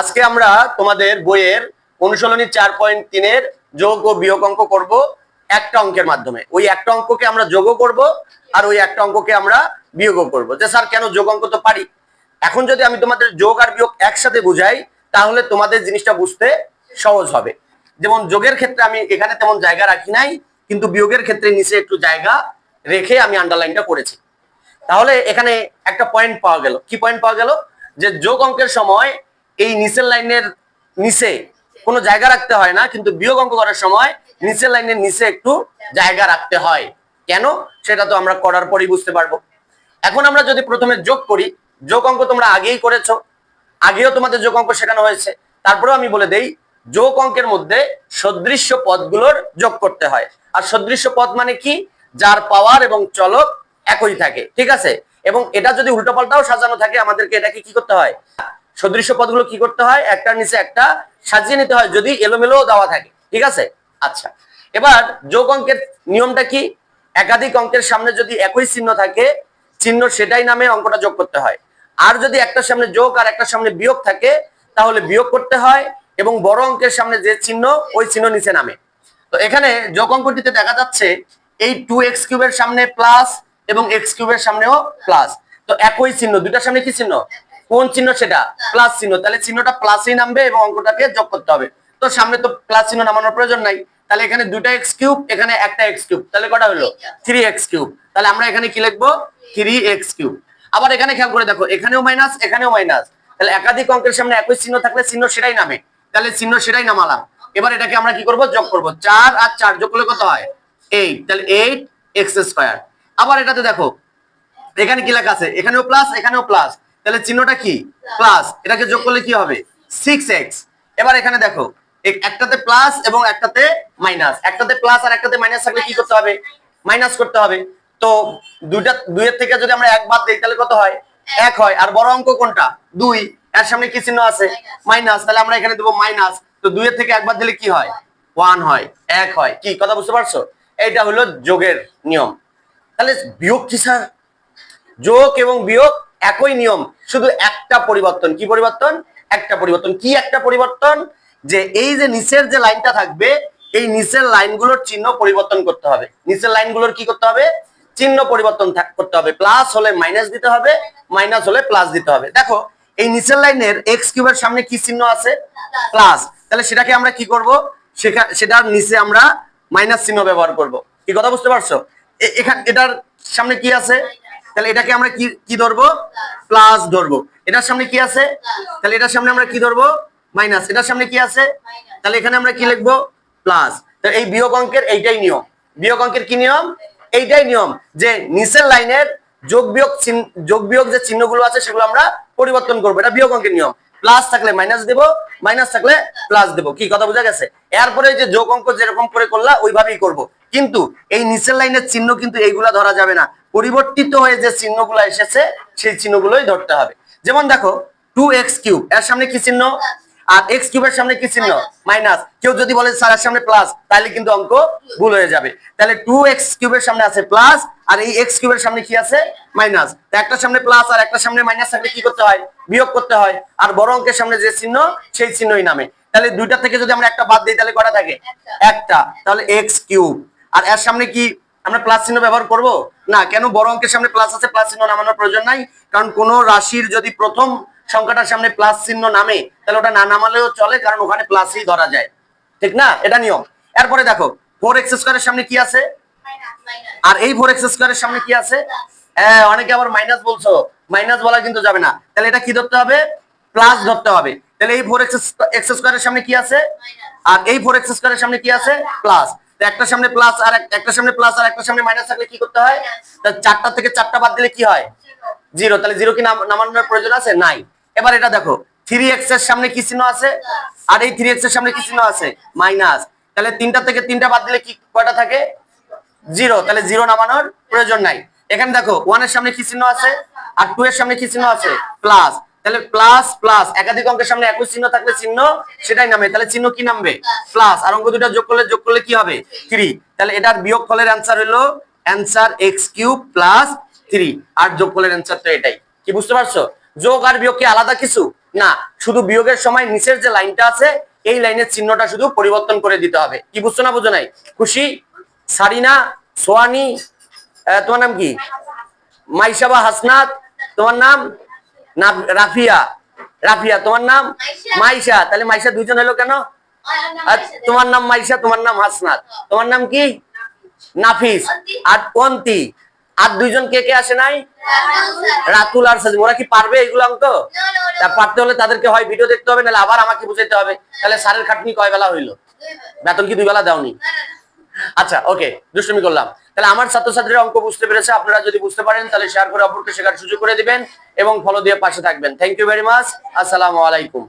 আজকে আমরা তোমাদের বইয়ের অনুশীলনী চার পয়েন্ট তিনের যোগ ও বিয়োগ অঙ্ক করব একটা অঙ্কের মাধ্যমে। ওই একটা অঙ্ককে আমরা যোগও করব আর ওই একটা অঙ্ককে আমরা বিয়োগও করব। যে স্যার, কেন যোগ অঙ্ক তো পারি? এখন যদি আমি তোমাদের যোগ আর বিয়োগ একসাথে বুঝাই, তাহলে তোমাদের জিনিসটা বুঝতে সহজ হবে। যেমন যোগের ক্ষেত্রে আমি এখানে তেমন জায়গা রাখি নাই, কিন্তু বিয়োগের ক্ষেত্রে নিচে একটু জায়গা রেখে আমি আন্ডারলাইনটা করেছি। তাহলে এখানে একটা পয়েন্ট পাওয়া গেল। কি পয়েন্ট পাওয়া গেল? যে যোগ অঙ্কের সময় এই নিচের লাইনের নিচে কোনো জায়গা রাখতে হয় না, কিন্তু বিয়োগ অঙ্ক করার সময় নিচের লাইনের নিচে একটু জায়গা রাখতে হয়। কেন? সেটা তো আমরা করার পরই বুঝতে পারব। এখন আমরা যদি প্রথমে যোগ করি, যোগ অঙ্ক তোমরা আগেই করেছ। আগেও তোমাদের যোগ অঙ্ক শেখানো হয়েছে। তারপরেও আমি বলে দেই, যোগ অঙ্কের মধ্যে সদৃশ্য পদগুলোর যোগ করতে হয়। আর সদৃশ্য পদ মানে কি? যার পাওয়ার এবং চলক একই থাকে, ঠিক আছে? এবং এটা যদি উল্টোপাল্টাও সাজানো থাকে, আমাদেরকে এটাকে কি করতে হয়? সদৃশ্য পদগুলো কি করতে হয়? একটার নিচে একটা সাজিয়ে নিতে হয় যদি এলোমেলো দেওয়া থাকে। ঠিক আছে? আচ্ছা। এবার যোগ অঙ্কের নিয়মটা কি? একাধিক অঙ্কের সামনে যদি একই চিহ্ন থাকে, চিহ্ন সেটাই নামে অঙ্কটা যোগ করতে হয়। আর যদি একটার সামনে যোগ আর একটার সামনে বিয়োগ থাকে, তাহলে বিয়োগ করতে হয় এবং বড় অঙ্কের সামনে যে চিহ্ন, ওই চিহ্ন নিচে নামে। তো এখানে যোগ অঙ্কটিতে দেখা যাচ্ছে, এই টু এক্স কিউবের সামনে প্লাস এবং এক্স কিউবের সামনেও প্লাস তো একই চিহ্ন দুটার সামনে কি চিহ্ন? কোন চিহ্ন সেটা? প্লাস চিহ্ন। তাহলে চিহ্নটা প্লাসই নামবে এবং অঙ্কটাকে যোগ করতে হবে। তো সামনে তো প্লাস চিহ্ন নামানোর প্রয়োজন নাই। তাহলে এখানে দুইটা এক্স কিউব এখানে একটা এক্স কিউব তাহলে কটা হলো? থ্রি এক্স কিউব তাহলে আমরা এখানে কি লিখব? থ্রি এক্স কিউব আবার এখানে খেয়াল করে দেখো এখানেও মাইনাস এখানেও মাইনাস তাহলে একাধিক অঙ্কের সামনে একই চিহ্ন থাকলে চিহ্ন সেটাই নামে। তাহলে চিহ্ন সেটাই নামালাম। এবার এটাকে আমরা কি করব? যোগ করব। চার আর চার যোগ করলে কত হয়? এইট তাহলে এইট এক্স স্কোয়ার আবার এটাতে দেখো এখানে কি লেখা আছে? এখানেও প্লাস এখানেও প্লাস তাহলে চিহ্নটা কি? প্লাস এটাকে যোগ করলে কি হবে? সিক্স এক্স এবার এখানে দেখো একটাতে প্লাস এবং একটাতে মাইনাস একটাতে প্লাস আর একটাতে মাইনাস থাকলে কি করতে হবে? মাইনাস করতে হবে। তো দুইটা, দুইয়ের থেকে যদি আমরা এক বাদ দিই, তাহলে কত হয়? এক হয়। আর বড় অঙ্ক কোনটা? দুই। এর সামনে কি চিহ্ন আছে? মাইনাস তাহলে আমরা এখানে দেবো মাইনাস তো দুইয়ের থেকে এক বাদ দিলে কি হয়? ওয়ান হয়। এক হয়। কি? কথা বুঝতে পারছ? এইটা হলো যোগের নিয়ম। তাহলে বিয়োগ কি স্যার যোগ এবং বিয়োগ একই নিয়ম, শুধু একটা পরিবর্তন। কি পরিবর্তন? একটা পরিবর্তন। কি একটা পরিবর্তন? যে এই যে নিচের যে লাইনটা থাকবে, এই নিচের লাইনগুলোর চিহ্ন পরিবর্তন করতে হবে। নিচের লাইনগুলোর কি করতে হবে? চিহ্ন পরিবর্তন করতে হবে। প্লাস হলে মাইনাস দিতে হবে, মাইনাস হলে প্লাস দিতে হবে। দেখো, এই নিচের লাইনের এক্স কিউবের সামনে কি চিহ্ন আছে? প্লাস। তাহলে সেটাকে আমরা কি করব? সেটা সেটার নিচে আমরা মাইনাস চিহ্ন ব্যবহার করব। কি কথা বুঝতে পারছ? এখান এটার সামনে কি আছে? তাহলে এটাকে আমরা কি কি ধরবো? প্লাস ধরবো। এটার সামনে কি আছে? তাহলে এটার সামনে আমরা কি ধরবো? মাইনাস। এটার সামনে কি আছে? তাহলে এখানে আমরা কি লিখব? প্লাস। তো এই বিয়োগ অঙ্কের এইটাই নিয়ম। বিয়োগ অঙ্কের কি নিয়ম? এইটাই নিয়ম যে নিচের লাইনের যোগ বিয়োগ চিহ্ন- যোগ বিয়োগ যে চিহ্নগুলো আছে সেগুলো আমরা পরিবর্তন করব। এটা বিয়োগ অঙ্কের নিয়ম। প্লাস থাকলে মাইনাস দেব, মাইনাস থাকলে প্লাস দেব। কি কথা বোঝা গেছে? এরপরে যে যোগ অঙ্ক যেরকম করে করলা, ওইভাবেই করব। কিন্তু এই নিচের লাইনের চিহ্ন কিন্তু এইগুলা ধরা যাবে না। পরিবর্তিত হয়ে যে চিহ্নগুলো এসেছে সেই চিহ্নগুলোই ধরতে হবে। যেমন দেখো টু এক্স কিউব এর সামনে কি চিহ্ন? আর এক্স কিউবের সামনে কি চিহ্ন? মাইনাস কেউ যদি বলে স্যার এর সামনে প্লাস তাহলে কিন্তু অঙ্ক ভুল হয়ে যাবে। তাহলে টু এক্স কিউবের সামনে আছে প্লাস আর এই এক্স কিউবের সামনে কি আছে? মাইনাস একটা সামনে প্লাস আর একটা সামনে মাইনাস থাকলে কি করতে হয়? বিয়োগ করতে হয়। আর বড় অঙ্কের সামনে যে চিহ্ন সেই চিহ্নই নামে। তাহলে দুইটা থেকে যদি আমরা একটা বাদ দিই তাহলে কটা থাকে? একটা। তাহলে এক্স কিউব আর এর সামনে কি আমরা প্লাস চিহ্ন ব্যবহার করব? না কেন বড় অঙ্কের সামনে প্লাস আছে প্লাস চিহ্ন নামানোর প্রয়োজন নাই? কারণ কোন রাশির যদি প্রথম সংখ্যাটার সামনে প্লাস চিহ্ন নামে তাহলে ওটা না নামালেও চলে কারণ ওখানে প্লাসই ধরা যায়। ঠিক না? এটা নিয়ম। এরপরে দেখো ফোর এক্স স্কোয়ারের সামনে কি আছে? আর এই ফোর এক্স স্কোয়ারের সামনে কি আছে? হ্যাঁ অনেকে আবার মাইনাস বলছো। মাইনাস বলা কিন্তু যাবে না। তাহলে এটা কি ধরতে হবে? প্লাস ধরতে হবে। তাহলে এই ফোর এক্স এক্স স্কোয়ারের সামনে কি আছে? আর এই ফোর এক্স স্কোয়ারের সামনে কি আছে? প্লাস একটা সামনে প্লাস আর একটা সামনে প্লাস আর একটা সামনে মাইনাস থাকলে কি করতে হয়? চারটা থেকে চারটা বাদ দিলে কি হয়? জিরো তাহলে জিরো কি নাম- নামানোর প্রয়োজন আছে? নাই। এবার এটা দেখো থ্রি এক্সের সামনে কি চিহ্ন আছে? আর এই থ্রি এক্সের সামনে কি চিহ্ন আছে? মাইনাস তাহলে তিনটা থেকে তিনটা বাদ দিলে কি কয়টা থাকে? জিরো তাহলে জিরো নামানোর প্রয়োজন নাই। এখানে দেখো ওয়ানের সামনে কি চিহ্ন আছে? আর টু এর সামনে কি চিহ্ন আছে? প্লাস তাহলে প্লাস প্লাস একাধিক অঙ্কের সামনে একই চিহ্ন থাকলে চিহ্ন সেটাই নামে। তাহলে চিহ্ন কি নামবে? প্লাস আর অঙ্ক দুটো যোগ করলে যোগ করলে কি হবে? থ্রি তাহলে এটার বিয়োগ ফলের অ্যান্সার হলো answer x cube plus three আর যোগ ফলের অ্যান্সার তো এটাই। কি বুঝতে পারছ? যোগ আর বিয়োগ কি আলাদা কিছু? না। শুধু বিয়োগের সময় নিচের যে লাইনটা আছে এই লাইনের চিহ্নটা শুধু পরিবর্তন করে দিতে হবে। কি বুঝছ না বুঝো নাই? খুশি? সারিনা? সোয়ানি? তোমার নাম কি? মাইশাবা হাসনাত? তোমার নাম? রাফিয়া। রাফিয়া তোমার নাম? মাইশা। তাহলে মাইশা দুইজন হলো কেন? আর তোমার নাম মাইশা তোমার নাম হাসনাত। তোমার নাম কি? নাফিস। আর অন্তি। আর দুইজন কে কে আসে নাই? রাতুল আর সাজিম। ওরা কি পারবে এগুলো অঙ্ক? তা পারতে হলে তাদেরকে হয় ভিডিও দেখতে হবে নাহলে আবার আমাকে বুঝাইতে হবে। তাহলে স্যারের খাটনি কয় বেলা হইল? বেতন কি দুই বেলা দাওনি? আচ্ছা ওকে দুষ্টমি করলাম। তাহলে আমার ছাত্রছাত্রীরা অঙ্ক বুঝতে পেরেছে, আপনারা যদি বুঝতে পারেন, তাহলে শেয়ার করে অপরকে শেখার সুযোগ করে দিবেন এবং ফলো দিয়ে পাশে থাকবেন। থ্যাংক ইউ ভেরি মাচ আসসালামু আলাইকুম।